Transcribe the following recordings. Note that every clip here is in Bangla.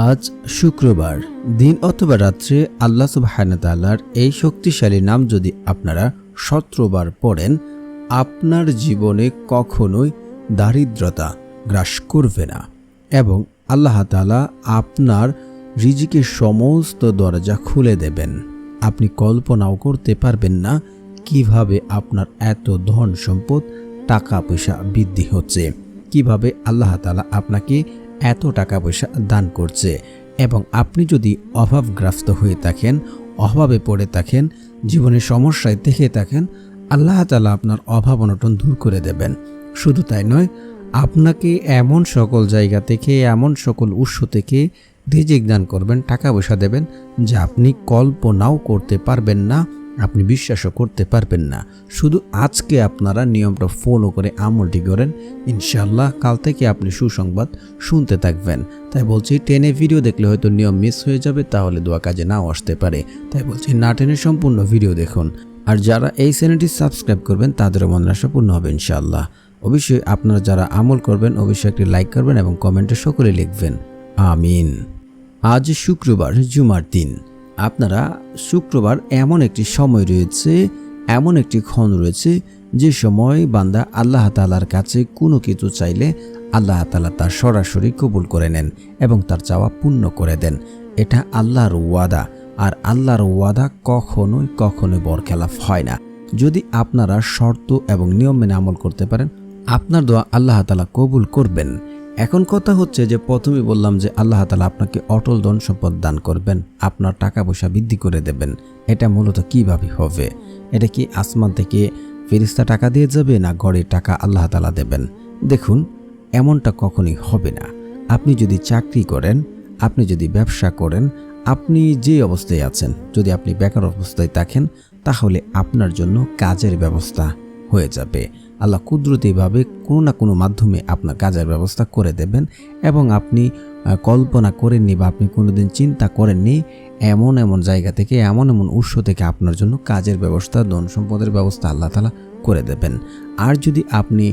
আজ শুক্রবার, দিন অথবা রাত্রে আল্লাহ সুবাহানাতাল্লার এই শক্তিশালী নাম যদি আপনারা সতেরোবার পড়েন, আপনার জীবনে কখনোই দারিদ্রতা গ্রাস করবে না এবং আল্লাহ তালা আপনার রিজিকের সমস্ত দরজা খুলে দেবেন। আপনি কল্পনাও করতে পারবেন না কীভাবে আপনার এত ধন সম্পদ টাকা পয়সা বৃদ্ধি হচ্ছে। কীভাবে আল্লাহ তালা আপনাকে এত টাকা পয়সা দান করছে এবং আপনি যদি অভাবগ্রস্ত হয়ে থাকেন, অভাবে পড়ে থাকেন, জীবনের সমস্যায় দেখে থাকেন, আল্লাহ তালা আপনার অভাব অনটন দূর করে দেবেন। শুধু তাই নয়, আপনাকে এমন সকল জায়গা থেকে, এমন সকল উৎস থেকে রিজিক দান করবেন, টাকা পয়সা দেবেন, যা আপনি কল্পনাও করতে পারবেন না। আপনি বিশ্বাসও করতে পারবেন না। শুধু আজকে আপনারা নিয়মটা ফলো করে আমলটি করেন। ইনশাল্লাহ কাল থেকে আপনি সুসংবাদ শুনতে থাকবেন। তাই বলছি, টেনে ভিডিও দেখলে হয়তো নিয়ম মিস হয়ে যাবে, তাহলে দোয়া কাজে নাও আসতে পারে। তাই বলছি, না টেনে সম্পূর্ণ ভিডিও দেখুন। আর যারা এই চ্যানেলটি সাবস্ক্রাইব করবেন, তাদেরও মন আশা পূর্ণ হবে ইনশাআল্লাহ। অবশ্যই আপনারা যারা আমল করবেন, অবশ্যই একটি লাইক করবেন এবং কমেন্টে সকলে লিখবেন, আমিন। আজ শুক্রবার, জুমার দিন। আপনারা শুক্রবার এমন একটি সময় রয়েছে, এমন একটি ক্ষণ রয়েছে, যে সময় বান্দা আল্লাহ তালার কাছে কোনো কিছু চাইলে আল্লাহ তালা তার সরাসরি কবুল করে নেন এবং তার চাওয়া পূর্ণ করে দেন। এটা আল্লাহর ওয়াদা, আর আল্লাহর ওয়াদা কখনোই কখনোই বরখেলাফ হয় না। যদি আপনারা শর্ত এবং নিয়ম মেনে আমল করতে পারেন, আপনার দোয়া আল্লাহ তালা কবুল করবেন। এখন কথা হচ্ছে যে প্রথমে বললাম যে আল্লাহ তালা আপনাকে অটল ধন সম্পদ দান করবেন, আপনার টাকা পয়সা বৃদ্ধি করে দেবেন। এটা মূলত কীভাবে হবে? এটা কি আসমান থেকে ফেরিস্তা টাকা দিয়ে যাবে না ঘরে টাকা আল্লাহ তালা দেবেন? দেখুন, এমনটা কখনই হবে না। আপনি যদি চাকরি করেন, আপনি যদি ব্যবসা করেন, আপনি যে অবস্থায় আছেন, যদি আপনি বেকার অবস্থায় থাকেন, তাহলে আপনার জন্য কাজের ব্যবস্থা হয়ে যাবে। আল্লাহ কুদরতিভাবে কোনো না কোনো মাধ্যমে আপনার কাজের ব্যবস্থা করে দেবেন এবং আপনি কল্পনা করেননি বা আপনি কোনোদিন চিন্তা করেননি এমন এমন জায়গা থেকে, এমন এমন উৎস থেকে আপনার জন্য কাজের ব্যবস্থা, ধন সম্পদের ব্যবস্থা আল্লাহ তালা করে দেবেন। আর যদি আপনি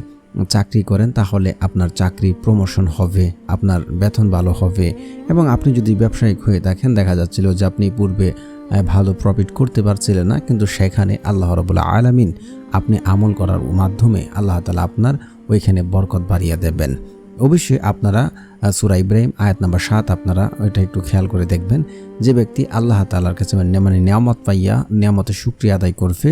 চাকরি করেন, তাহলে আপনার চাকরি প্রমোশন হবে, আপনার বেতন ভালো হবে এবং আপনি যদি ব্যবসায়িক হয়ে থাকেন, দেখা যাচ্ছিল যে আপনি পূর্বে ভালো প্রফিট করতে পারছিলেন না, কিন্তু সেখানে আল্লাহ রবুল্লা আলামিন আপনি আমল করার মাধ্যমে আল্লাহ তালা আপনার ওইখানে বরকত বাড়িয়ে দেবেন। অবশ্যই আপনারা সূরা ইব্রাহিম আয়াত নাম্বার সাত আপনারা ওইটা একটু খেয়াল করে দেখবেন। যে ব্যক্তি আল্লাহ তালার কাছে মানে মানে নিয়ামত পাইয়া নিয়ামতের শুক্রিয়া আদায় করবে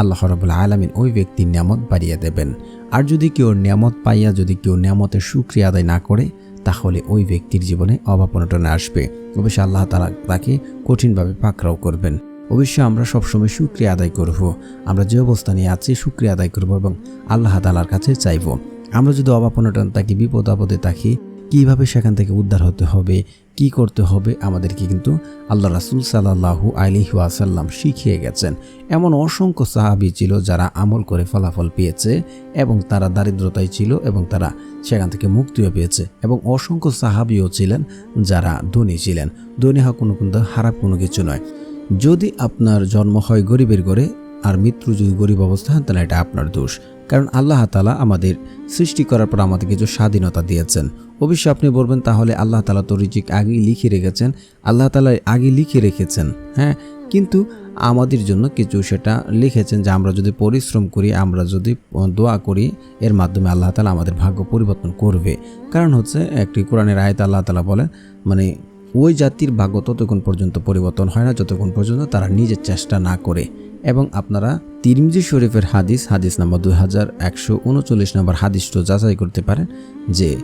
আল্লাহ রবুল্লা আলমিন ওই ব্যক্তির নিয়ামত বাড়িয়ে দেবেন। আর যদি কেউ নিয়ামত পাইয়া যদি কেউ নিয়ামতের শুক্রিয়া আদায় না করে তাহলে ওই ব্যক্তির জীবনে অভাব অনটনে আসবে। অবশ্যই আল্লাহ তালা তাকে কঠিনভাবে পাকড়াও করবেন। অবশ্যই আমরা সবসময় সুক্রিয়া আদায় করব। আমরা যে অবস্থা নিয়ে আছি সুক্রিয়া আদায় করব এবং আল্লাহ তালার কাছে চাইব। আমরা যদি অভাব অনটন থাকি বিপদ আপদে থাকি কীভাবে সেখান থেকে উদ্ধার হতে হবে কি করতে হবে আমাদেরকে কিন্তু আল্লাহ রাসুল সাল্লাহু আলিহি আসাল্লাম শিখিয়ে গেছেন। এমন অসংখ্য সাহাবি ছিল যারা আমল করে ফলাফল পেয়েছে এবং তারা দারিদ্রতায় ছিল এবং তারা সেখান থেকে মুক্তিও পেয়েছে এবং অসংখ্য সাহাবিও ছিলেন যারা ধনী ছিলেন। ধনী হওয়া কোনো কিন্তু খারাপ কোনো কিছু নয়। যদি আপনার জন্ম হয় গরিবের ঘরে আর মৃত্যু যদি গরিব অবস্থা তাহলে এটা আপনার দোষ। কারণ আল্লাহ তালা আমাদের সৃষ্টি করার পর আমাদের কিছু স্বাধীনতা দিয়েছেন। অবশ্যই আপনি বলবেন, তাহলে আল্লাহ তালা তো রিজিক আগেই লিখে রেখেছেন, আল্লাহ তালা আগে লিখে রেখেছেন হ্যাঁ? কিন্তু আমাদের জন্য কিছু সেটা লিখেছেন যে আমরা যদি পরিশ্রম করি, আমরা যদি দোয়া করি, এর মাধ্যমে আল্লাহ তালা আমাদের ভাগ্য পরিবর্তন করবে। কারণ হচ্ছে একটি কোরআনের আয়তা আল্লাহ তালা বলেন মানে ওই জাতির ভাগ্য ততক্ষণ পর্যন্ত পরিবর্তন হয় না, যতক্ষণ পর্যন্ত তারা নিজের চেষ্টা না করে। এবং আপনারা তিরমিজি শরীফের হাদিস হাদিস নাম্বার দুই হাজার একশো উনচল্লিশ নম্বর হাদিসটা যাচাই করতে পারেন যে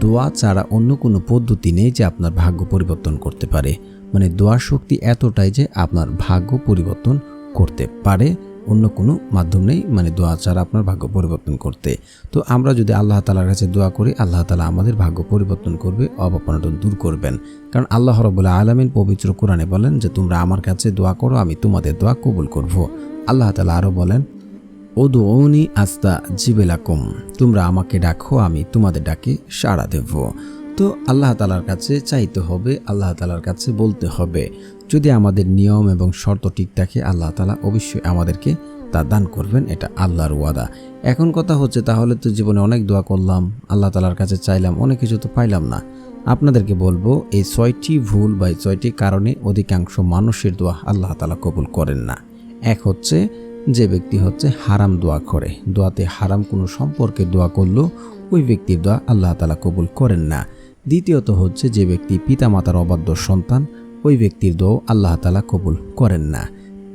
দোয়া ছাড়া অন্য কোনো পদ্ধতি নেই যে আপনার ভাগ্য পরিবর্তন করতে পারে। মানে দোয়ার শক্তি এতটাই যে আপনার ভাগ্য পরিবর্তন করতে পারে। অন্য কোনো মাধ্যম নেই মানে দোয়া ছাড়া আপনার ভাগ্য পরিবর্তন করতে। তো আমরা যদি আল্লাহ তালার কাছে দোয়া করি, আল্লাহ তালা আমাদের ভাগ্য পরিবর্তন করবে অবপনটন দূর করবেন। কারণ আল্লাহ রবুল্লাহ আলমিন পবিত্র কোরআনে বলেন যে, তোমরা আমার কাছে দোয়া করো, আমি তোমাদের দোয়া কবুল করব। আল্লাহ তালা আরও বলেন ও দৌনি আস্তা জিবেলাকুম, তোমরা আমাকে ডাকো, আমি তোমাদের ডাকে সাড়া দেব। তো আল্লাহ তালার কাছে চাইতে হবে, আল্লাহ তালার কাছে বলতে হবে। যদি আমাদের নিয়ম এবং শর্ত ঠিক থাকে, আল্লাহ তালা অবশ্যই আমাদেরকে তা দান করবেন, এটা আল্লাহর ওয়াদা। এখন কথা হচ্ছে, তাহলে তো জীবনে অনেক দোয়া করলাম, আল্লাহ তালার কাছে চাইলাম, অনেক কিছু তো পাইলাম না। আপনাদেরকে বলব, এই ছয়টি ভুল বা ছয়টি কারণে অধিকাংশ মানুষের দোয়া আল্লাহ তালা কবুল করেন না। এক হচ্ছে, যে ব্যক্তি হচ্ছে হারাম দোয়া করে, দোয়াতে হারাম কোনো সম্পর্কে দোয়া করলেও ওই ব্যক্তির দোয়া আল্লাহ তালা কবুল করেন না। দ্বিতীয়ত হচ্ছে, যে ব্যক্তি পিতামাতার অবাধ্য সন্তান ওই ব্যক্তির দোয়া আল্লাহ তালা কবুল করেন না।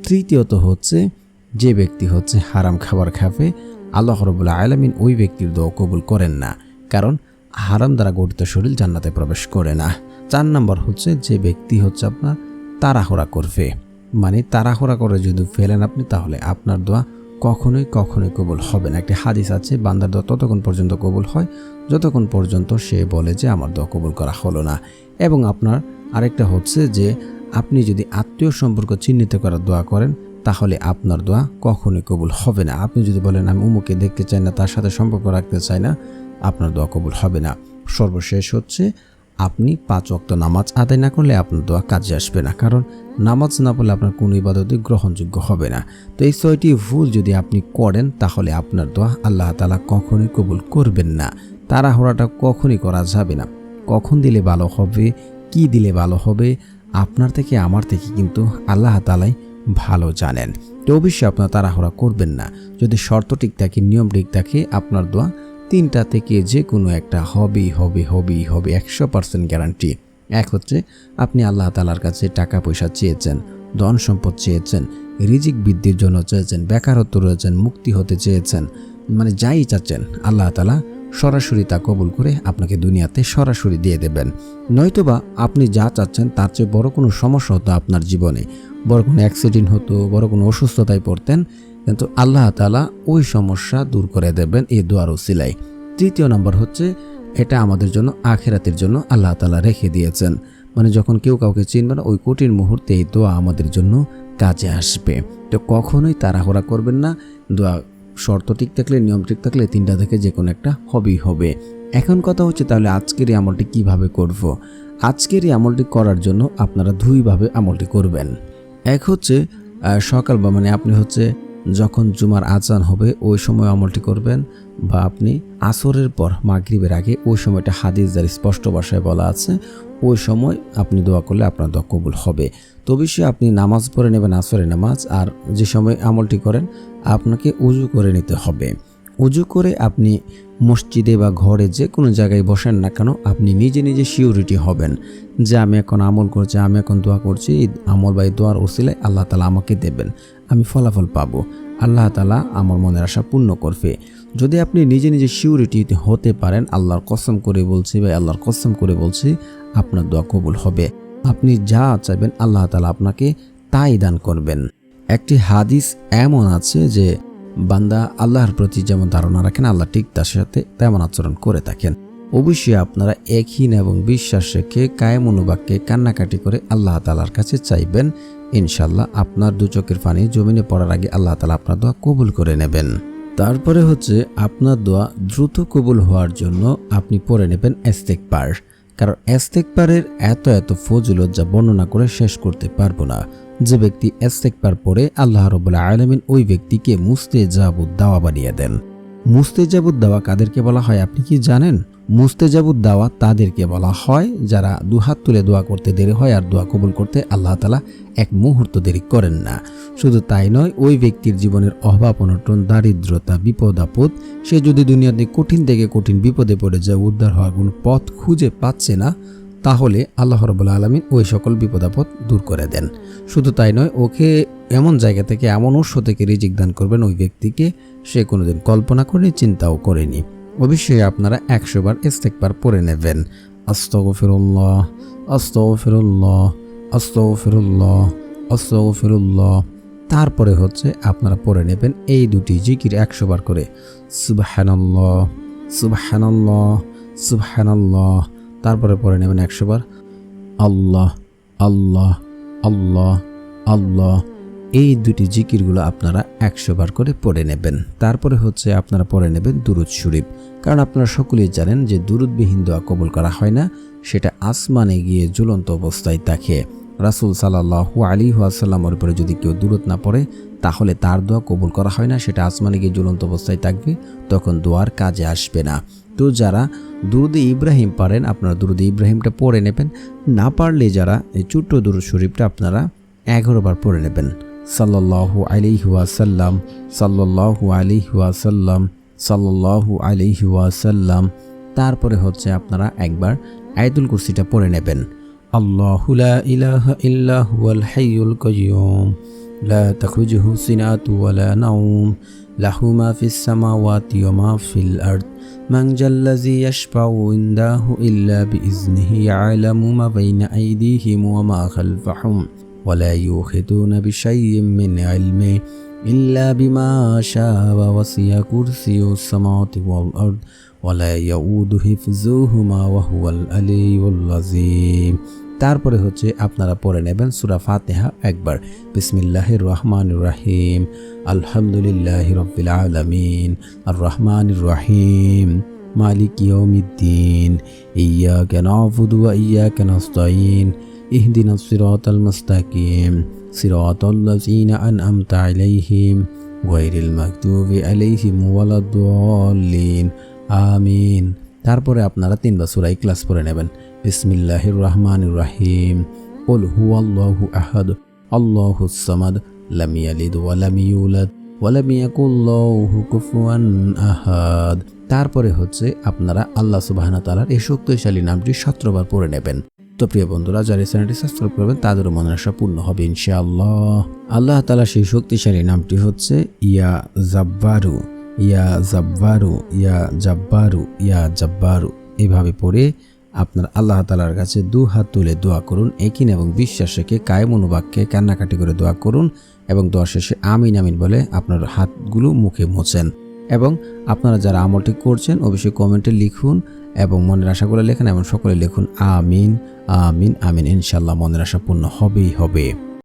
তৃতীয়ত হচ্ছে, যে ব্যক্তি হচ্ছে হারাম খাবার খাবে, আল্লাহ রবুল্লা আলমিন ওই ব্যক্তির দোয়া কবুল করেন না। কারণ হারাম দ্বারা গঠিত শরীর জান্নাতে প্রবেশ করে না। চার নম্বর হচ্ছে, যে ব্যক্তি হচ্ছে আপনার তাড়াহুড়া করবে। মানে তাড়াহুড়া করে যদি ফেলেন আপনি, তাহলে আপনার দোয়া কখনোই কখনোই কবুল হবে না। একটি হাদিস আছে, বান্দার দোয়া ততক্ষণ পর্যন্ত কবুল হয়, যতক্ষণ পর্যন্ত সে বলে যে আমার দোয়া কবুল করা হলো না। এবং আপনার আরেকটা হচ্ছে যে আপনি যদি আত্মীয় সম্পর্ক চিহ্নিত করার দোয়া করেন, তাহলে আপনার দোয়া কখনোই কবুল হবে না। আপনি যদি বলেন, আমি উমুকে দেখতে চাই না, তার সাথে সম্পর্ক রাখতে চাই না, আপনার দোয়া কবুল হবে না। সর্বশেষ হচ্ছে, আপনি পাঁচ ওয়াক্ত নামাজ আদায় না করলে আপনার দোয়া কাজে আসবে না। কারণ নামাজ না পড়লে আপনার কোনো ইবাদতই গ্রহণযোগ্য হবে না। তো এই ছয়টি ভুল যদি আপনি করেন, তাহলে আপনার দোয়া আল্লাহ তালা কখনোই কবুল করবেন না। তাড়াহুড়াটা কখনই করা যাবে না। কখন দিলে ভালো হবে কি দিলে ভালো হবে? আপনার থেকে, আমার থেকে কিন্তু আল্লাহ তালাই ভালো জানেন। তো অবশ্যই আপনার তাড়াহুড়া করবেন না। যদি শর্ত ঠিক থাকে, নিয়ম ঠিক থাকে, আপনার দোয়া তিনটা থেকে যে কোনো একটা হবেই হবে হবেই হবে, একশো পার্সেন্ট গ্যারান্টি এক হচ্ছে, আপনি আল্লাহ তালার কাছে টাকা পয়সা চেয়েছেন ধন সম্পদ চেয়েছেন, রিজিক বৃদ্ধির জন্য চেয়েছেন, বেকারত্ব রয়েছেন, মুক্তি হতে চেয়েছেন মানে যাই চাচ্ছেন, আল্লাহ তালা সরাসরি তা কবুল করে আপনাকে দুনিয়াতে সরাসরি দিয়ে দেবেন। নয়তোবা আপনি যা চাচ্ছেন তার চেয়ে বড় কোনো সমস্যা হতো আপনার জীবনে। বড় কোনো অ্যাক্সিডেন্ট হতো, বড় কোনো অসুস্থতায় পড়তেন, কিন্তু আল্লাহ তালা ওই সমস্যা দূর করে দেবেন এই দোয়ার উসিলাই তৃতীয় নম্বর হচ্ছে, এটা আমাদের জন্য আখেরাতের জন্য আল্লাহ তালা রেখে দিয়েছেন। মানে যখন কেউ কাউকে চিনবে না, ওই কঠিন মুহূর্তে এই দোয়া আমাদের জন্য কাজে আসবে। তো কখনোই তাড়াহুড়া করবেন না। দোয়া শর্ত ঠিক থাকলে, নিয়ম ঠিক থাকলে তিনটা থেকে যে কোনো একটা হবেই হবে এখন কথা হচ্ছে তাহলে আজকের এই আমলটি কীভাবে করব। আজকের এই আমলটি করার জন্য আপনারা দুইভাবে আমলটি করবেন এক হচ্ছে সকাল বা মানে আপনি হচ্ছে যখন জুমার আজান হবে, ওই সময় আমলটি করবেন বা আপনি আসরের পর মাগরিবের আগে ওই সময়টা হাদিস যার স্পষ্ট ভাষায় বলা আছে, ওই সময় আপনি দোয়া করলে আপনার দোয়া কবুল হবে। তো অবশ্যই আপনি নামাজ পড়ে নেবেন আসরের নামাজ আর যে সময় আমলটি করেন, আপনাকে উজু করে নিতে হবে। উজু করে আপনি মসজিদে বা ঘরে যে কোনো জায়গায় বসেন না কেন, আপনি নিজে নিজে সিউরিটি হবেন। যে আমি এখন আমল করছি, আমি এখন দোয়া করছি আমল বা এই দোয়ার ওসিলায় আল্লাহ তালা আমাকে দেবেন। আমি ফলাফল পাবো। আল্লাহ তালা আমার মনের আশা পূর্ণ করবে। যদি আপনি নিজে নিজে সিউরিটি হতে পারেন, আল্লাহর কসম করে বলছি বা আল্লাহর কসম করে বলছি, আপনার দোয়া কবুল হবে। আপনি যা চাইবেন, আল্লাহ তালা আপনাকে তাই দান করবেন। একটি হাদিস এমন আছে যে, বান্দা আল্লাহর প্রতি যেমন ধারণা রাখেন, আল্লাহ ঠিক তার সাথে তেমন আচরণ করে থাকেন। অবশ্যই আপনারা একহীন এবং বিশ্বাস রেখে কায়েম অনুবাককে কান্নাকাটি করে আল্লাহ তালার কাছে চাইবেন। ইনশাল্লাহ আপনার দু চোখের পানি জমিনে পড়ার আগে আল্লাহ তালা আপনার দোয়া কবুল করে নেবেন। তারপরে হচ্ছে আপনার দোয়া দ্রুত কবুল হওয়ার জন্য আপনি পড়ে নেবেন এস্তেক পার কারণ এস্তেকবারের এত এত ফজিলত যা বর্ণনা করে শেষ করতে পারব না। যে ব্যক্তি এস্তেকবার পড়ে আল্লাহ রবুল্লা আলমিন ওই ব্যক্তিকে মুস্তে জাবুদ দাওয়া বানিয়ে দেন। মুস্তেজাবুদ দাওয়া কাদেরকে বলা হয় আপনি কি জানেন? মুস্তেজাবুদ দাওয়া তাদেরকে বলা হয়, যারা দুহাত তুলে দোয়া করতে দেরি হয় আর দোয়া কবুল করতে আল্লাহ তালা এক মুহূর্ত দেরি করেন না। শুধু তাই নয়, ওই ব্যক্তির জীবনের অভাব, অনটন, দারিদ্রতা, বিপদ, আপদ, সে যদি দুনিয়াতে কঠিন থেকে কঠিন বিপদে পড়ে যায়, উদ্ধার হওয়ার কোনো পথ খুঁজে পাচ্ছে না, তাহলে আল্লাহ রবুল্লা আলমিন ওই সকল বিপদ, আপদ দূর করে দেন। শুধু তাই নয়, ওকে এমন জায়গা থেকে, এমন উৎস থেকে রিজিক দান করবেন ওই ব্যক্তিকে সে কোনোদিন কল্পনা করেনি, চিন্তাও করেনি। অবশ্যই আপনারা একশো বার ইস্তেকবার পড়ে নেবেন। আস্তগফিরুল্লাহ আস্তগফিরুল্লাহ আস্তগফিরুল্লাহ আস্তগফিরুল্লাহ। তারপরে হচ্ছে আপনারা পড়ে নেবেন এই দুটি জিকির একশো বার করে। সুবহানাল্লাহ সুবহানাল্লাহ সুবহানাল্লাহ। তারপরে পড়ে নেবেন একশো বার। আল্লাহ আল্লাহ আল্লাহ আল্লাহ। এই দুটি জিকিরগুলো আপনারা একশো বার করে পড়ে নেবেন। তারপরে হচ্ছে আপনারা পড়ে নেবেন দুরুদ শরীফ। কারণ আপনারা সকলেই জানেন যে দুরুদবিহীন দোয়া কবুল করা হয় না, সেটা আসমানে গিয়ে ঝুলন্ত অবস্থায় থাকে। রাসুল সাল্লাহু আলী আসাল্লামের উপরে যদি কেউ দূরত না পড়ে, তাহলে তার দোয়া কবুল করা হয় না, সেটা আসমানে গিয়ে জ্বলন্ত অবস্থায় থাকবে, তখন দোয়ার কাজে আসবে না। তো যারা দুরুদে ইব্রাহিম পারেন, আপনারা দুরুদে ইব্রাহিমটা পড়ে নেবেন। না পারলে যারা এই ছোট্ট দুরুদ শরীফটা আপনারা এগারো বার পড়ে নেবেন। সাল্লাহু আলিহাসাল্লাম সাল্লাহু আলিহাসাল্লাম সাল্লাহু আলিহাসাল্লাম তারপরে হচ্ছে আপনারা একবার আয়তুল কুরসিটা পড়ে নেবেন। আল্লাহুলা ইলাহা ইল্লাহুল হাইয়ুল কয়ুম লা তাখুজুহু সিনাতু ওয়ালা নাউম লাহু মা ফিস সামাওয়াতি ওয়া মা ফিল আরদ। মান জাল্লাযী ইয়াশফাউ ইনদাহু ইল্লা বিইজনিহি ইয়ালামু মা বাইনা আইদিহিম ওয়া মা খালফাহুম। ولا يوحدون بشيء من علمه إلا بما شاء وسع كرسي السماوات والأرض ولا يؤود حفظهما وهو العلي العظيم তারপরে হচ্ছে আপনারা পড়ে নেবেন সুরা ফাতেহা একবার বিসমিল্লাহির রহমানির রাহিম আলহামদুলিল্লাহ রব্বিল আলামিন আর রহমানির রহিম মালিক ইয়াউমিদ্দিন ইয়্যাকা না'বুদু ওয়া ইয়্যাকা নাস্তাঈন اهدنا الصراط المستقيم صراط الذين أنعمت عليهم غير المغضوب عليهم ولا الضالين আমিন তারপরে আপনারা তিনবার সূরা ইখলাস পড়ে নেবেন বিসমিল্লাহির রহমানির রহিম قل هو الله أحد الله الصمد لم يلد ولم يولد ولم يكن له كفوا أحد তারপরে হচ্ছে আপনারা আল্লাহ সুবহানাহু ওয়া তাআলার এই শক্তিশালী নামটি সতেরোবার পড়ে নেবেন তো প্রিয় বন্ধুরা, যারা চ্যানেলটি সাবস্ক্রাইব করবেন, তাদেরও মনের আশা পূর্ণ হবে, ইনশাআল্লাহ। আল্লাহ তালা সেই শক্তিশালী নামটি হচ্ছে ইয়া জাব্বারু ইয়া জাব্বারু ইয়া জাব্বারু ইয়া জাব্বারু। এভাবে পড়ে আপনার আল্লাহ তালার কাছে দু হাত তুলে দোয়া করুন একিন এবং বিশ্বাস রেখে কায়েম অনুবাক্যে কান্নাকাটি করে দোয়া করুন এবং দোয়া শেষে আমিন আমিন বলে আপনার হাতগুলো মুখে মোছেন। এবং আপনারা যারা আমলটি করছেন, অবশ্যই কমেন্টে লিখুন এবং মনের আশা করে লেখেন এবং সকলে লিখুন, আমিন আমিন আমিন। ইনশাল্লাহ মনের আশা পূর্ণ হবেই, হবে।